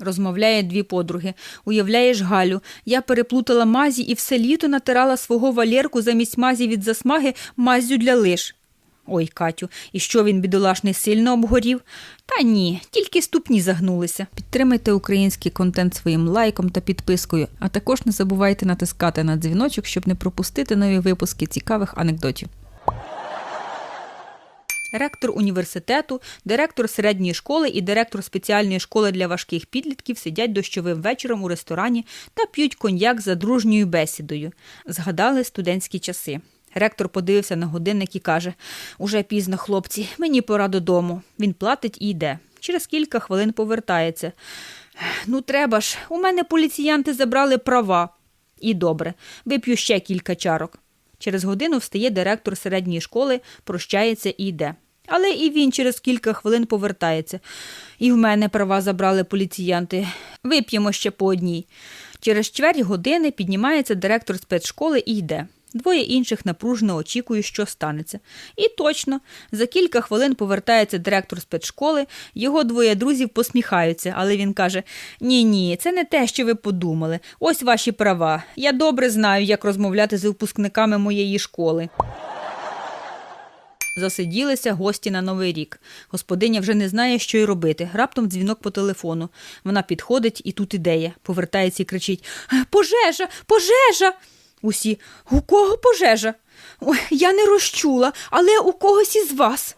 Розмовляє дві подруги. Уявляєш, Галю, я переплутала мазі і все літо натирала свого валєрку замість мазі від засмаги маззю для лиш. Ой, Катю, і що він бідолашний сильно обгорів? Та ні, тільки ступні загнулися. Підтримайте український контент своїм лайком та підпискою, а також не забувайте натискати на дзвіночок, щоб не пропустити нові випуски цікавих анекдотів. Ректор університету, директор середньої школи і директор спеціальної школи для важких підлітків сидять дощовим вечором у ресторані та п'ють коньяк за дружньою бесідою. Згадали студентські часи. Ректор подивився на годинник і каже: Уже пізно, хлопці, мені пора додому. Він платить і йде. Через кілька хвилин повертається. Ну, треба ж, у мене поліціянти забрали права. І добре, вип'ю ще кілька чарок. Через годину встає директор середньої школи, прощається і йде. Але і він через кілька хвилин повертається. І в мене права забрали поліціянти. Вип'ємо ще по одній. Через чверть години піднімається директор спецшколи і йде. Двоє інших напружено очікують, що станеться. І точно, за кілька хвилин повертається директор спецшколи, його двоє друзів посміхаються, але він каже: Ні, ні, це не те, що ви подумали. Ось ваші права. Я добре знаю, як розмовляти з випускниками моєї школи. Засиділися гості на новий рік. Господиня вже не знає, що й робити. Раптом дзвінок по телефону. Вона підходить і тут ідея. Повертається і кричить: «Е, Пожежа! Пожежа! Усі у кого пожежа? Ой, я не розчула, але у когось із вас.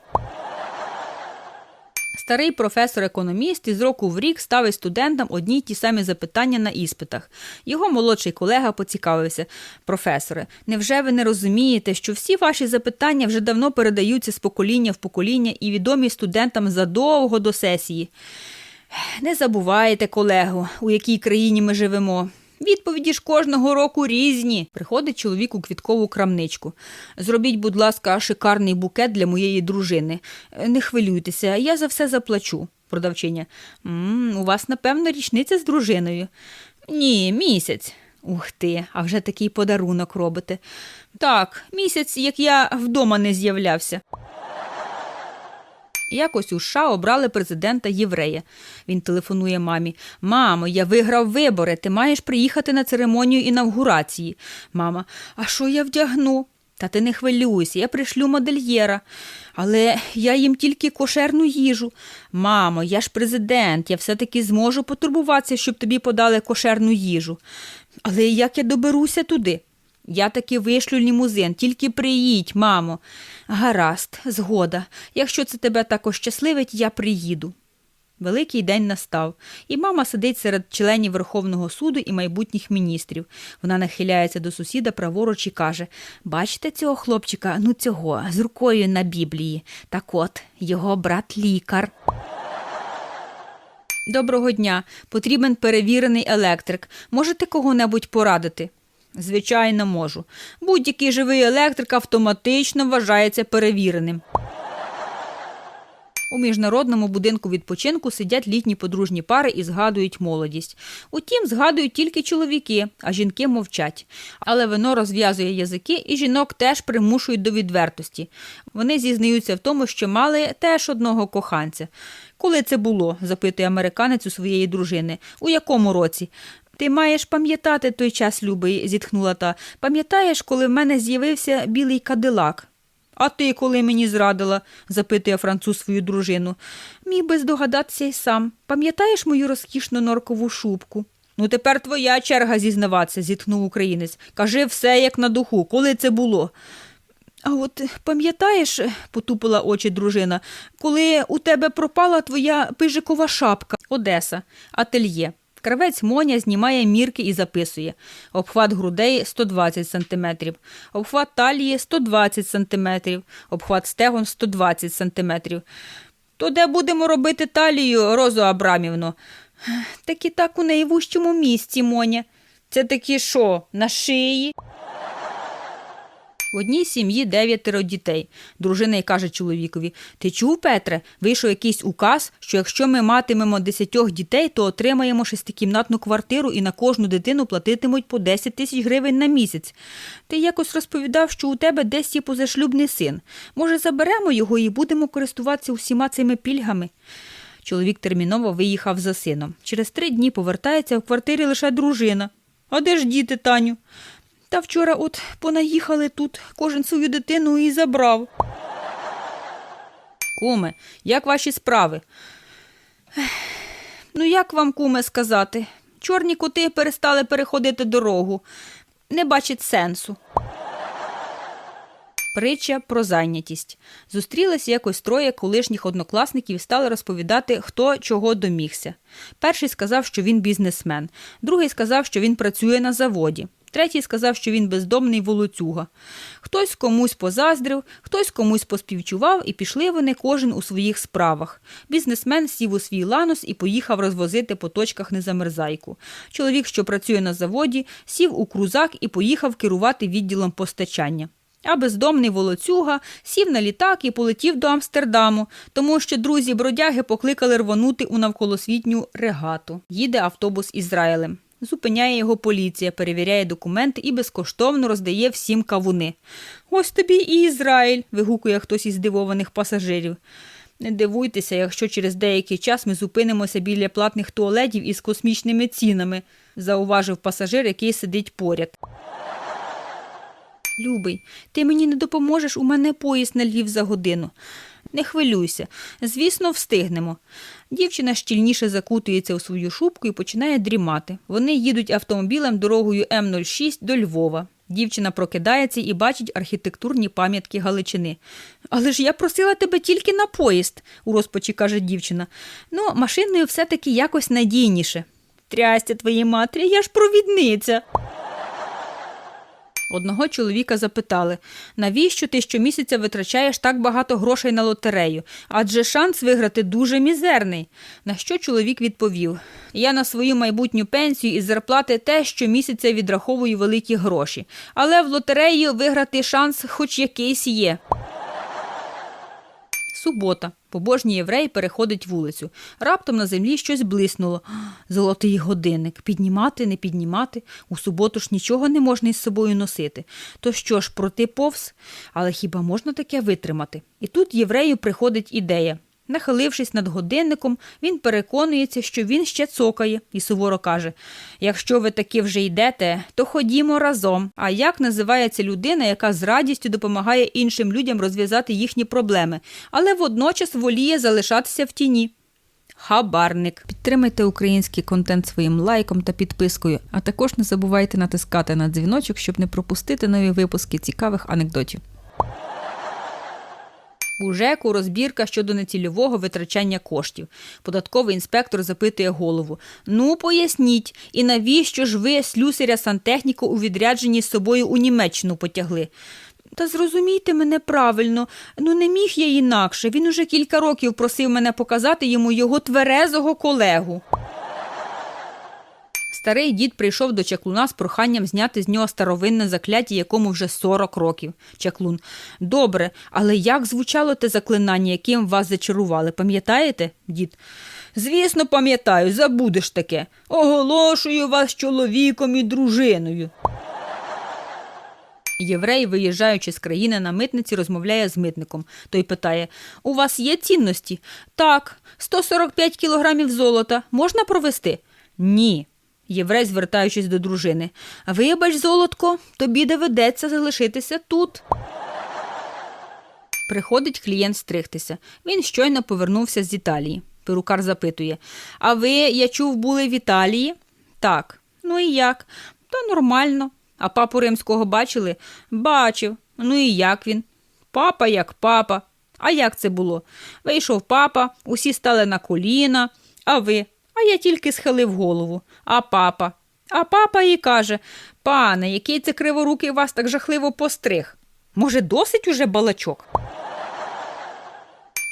Старий професор-економіст із року в рік ставить студентам одні й ті самі запитання на іспитах. Його молодший колега поцікавився: професоре, невже ви не розумієте, що всі ваші запитання вже давно передаються з покоління в покоління і відомі студентам задовго до сесії? Не забувайте, колего, у якій країні ми живемо. Відповіді ж кожного року різні. Приходить чоловік у квіткову крамничку. Зробіть, будь ласка, шикарний букет для моєї дружини. Е, Не хвилюйтеся, я за все заплачу. Продавчиня. м у вас, напевно, річниця з дружиною. Ні, місяць. Ух ти, а вже такий подарунок робите. Так, місяць, як я вдома не з'являвся. Якось у США обрали президента єврея. Він телефонує мамі: Мамо, я виграв вибори. Ти маєш приїхати на церемонію інавгурації. Мама, а що я вдягну? Та ти не хвилюйся, я пришлю модельєра. Але я їм тільки кошерну їжу. Мамо, я ж президент, я все-таки зможу потурбуватися, щоб тобі подали кошерну їжу. Але як я доберуся туди? Я таки вишлю лімузин, тільки приїдь, мамо. Гаразд, згода. Якщо це тебе також щасливить, я приїду. Великий день настав, і мама сидить серед членів Верховного суду і майбутніх міністрів. Вона нахиляється до сусіда праворуч і каже: Бачите цього хлопчика, ну цього, з рукою на Біблії. Так от, його брат лікар. Доброго дня. Потрібен перевірений електрик. Можете кого-небудь порадити? Звичайно, можу. Будь-який живий електрик автоматично вважається перевіреним. У міжнародному будинку відпочинку сидять літні подружні пари і згадують молодість. Утім, згадують тільки чоловіки, а жінки мовчать. Але вино розв'язує язики, і жінок теж примушують до відвертості. Вони зізнаються в тому, що мали теж одного коханця. Коли це було? запитує американець у своєї дружини. У якому році? Ти маєш пам'ятати той час, любий, зітхнула та. Пам'ятаєш, коли в мене з'явився білий кадилак? А ти коли мені зрадила? запитує француз свою дружину. Міг би здогадатися й сам. Пам'ятаєш мою розкішну норкову шубку? Ну, тепер твоя черга зізнаватися, зітхнув українець. Кажи все як на духу, коли це було. А от пам'ятаєш, потупила очі дружина, коли у тебе пропала твоя пижикова шапка Одеса, ательє. Кравець Моня знімає мірки і записує. Обхват грудей 120 см, обхват талії 120 см, обхват стегон 120 см. То де будемо робити талію, Розу Абрамівно? Так і так у найвужчому місці, Моня. Це такі що, на шиї? В одній сім'ї дев'ятеро дітей. Дружина й каже чоловікові: Ти чув, Петре, вийшов якийсь указ, що якщо ми матимемо десятьох дітей, то отримаємо шестикімнатну квартиру і на кожну дитину платитимуть по 10 тисяч гривень на місяць. Ти якось розповідав, що у тебе десь є позашлюбний син. Може, заберемо його і будемо користуватися усіма цими пільгами. Чоловік терміново виїхав за сином. Через три дні повертається в квартирі лише дружина. А де ж діти, Таню? Та вчора от понаїхали тут, кожен свою дитину і забрав. Куме, як ваші справи? Ну, як вам, куме, сказати? Чорні коти перестали переходити дорогу. Не бачить сенсу. Притча про зайнятість. Зустрілися якось троє колишніх однокласників і стали розповідати, хто чого домігся. Перший сказав, що він бізнесмен, другий сказав, що він працює на заводі. Третій сказав, що він бездомний волоцюга. Хтось комусь позаздрив, хтось комусь поспівчував, і пішли вони кожен у своїх справах. Бізнесмен сів у свій ланос і поїхав розвозити по точках незамерзайку. Чоловік, що працює на заводі, сів у крузак і поїхав керувати відділом постачання. А бездомний волоцюга сів на літак і полетів до Амстердаму, тому що друзі бродяги покликали рвонути у навколосвітню регату. Їде автобус Ізраїлем. Зупиняє його поліція, перевіряє документи і безкоштовно роздає всім кавуни. Ось тобі і Ізраїль. вигукує хтось із здивованих пасажирів. Не дивуйтеся, якщо через деякий час ми зупинимося біля платних туалетів із космічними цінами, зауважив пасажир, який сидить поряд. Любий, ти мені не допоможеш, у мене поїзд на Львів за годину. Не хвилюйся, звісно, встигнемо. Дівчина щільніше закутується у свою шубку і починає дрімати. Вони їдуть автомобілем дорогою М06 до Львова. Дівчина прокидається і бачить архітектурні пам'ятки Галичини. Але ж я просила тебе тільки на поїзд, у розпачі каже дівчина. Ну, машиною все-таки якось надійніше. Трястя твоїй матері, я ж провідниця. Одного чоловіка запитали, навіщо ти щомісяця витрачаєш так багато грошей на лотерею? Адже шанс виграти дуже мізерний. На що чоловік відповів: Я на свою майбутню пенсію із зарплати те, щомісяця відраховую великі гроші, але в лотереї виграти шанс хоч якийсь є. Субота. Побожній єврей переходить вулицю. Раптом на землі щось блиснуло. Золотий годинник. Піднімати, не піднімати. У суботу ж нічого не можна із собою носити. То що ж, проти повз? Але хіба можна таке витримати? І тут єврею приходить ідея. Нахилившись над годинником, він переконується, що він ще цокає, і суворо каже: Якщо ви таки вже йдете, то ходімо разом. А як називається людина, яка з радістю допомагає іншим людям розв'язати їхні проблеми, але водночас воліє залишатися в тіні? Хабарник. Підтримайте український контент своїм лайком та підпискою, а також не забувайте натискати на дзвіночок, щоб не пропустити нові випуски цікавих анекдотів. У ЖЕКу розбірка щодо нецільового витрачання коштів. Податковий інспектор запитує голову: Ну, поясніть, і навіщо ж ви слюсаря сантехніку у відрядженні з собою у Німеччину потягли? Та зрозумійте мене правильно, ну не міг я інакше. Він уже кілька років просив мене показати йому його тверезого колегу. Старий дід прийшов до чаклуна з проханням зняти з нього старовинне закляття, якому вже 40 років. Чаклун. Добре, але як звучало те заклинання, яким вас зачарували, пам'ятаєте, дід? Звісно, пам'ятаю, забудеш таке. Оголошую вас чоловіком і дружиною. Єврей, виїжджаючи з країни на митниці, розмовляє з митником. Той питає: У вас є цінності? Так, 145 кілограмів золота. Можна провести? Ні. Єврей, звертаючись до дружини. Вибач, золотко, тобі доведеться залишитися тут. Приходить клієнт стригтися. Він щойно повернувся з Італії. Перукар запитує: А ви, я чув, були в Італії? Так. Ну і як? Та нормально. А папу римського бачили? Бачив. Ну і як він? Папа як папа. А як це було? Вийшов папа, усі стали на коліна, а ви? А я тільки схилив голову. А папа? А папа їй каже: Пане, який це криворукий вас так жахливо постриг. Може, досить уже балачок?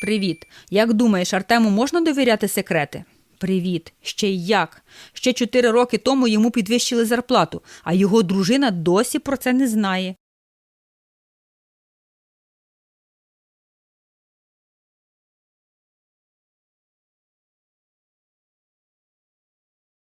Привіт. Як думаєш, Артему можна довіряти секрети? Привіт. Ще й як? Ще чотири роки тому йому підвищили зарплату, а його дружина досі про це не знає.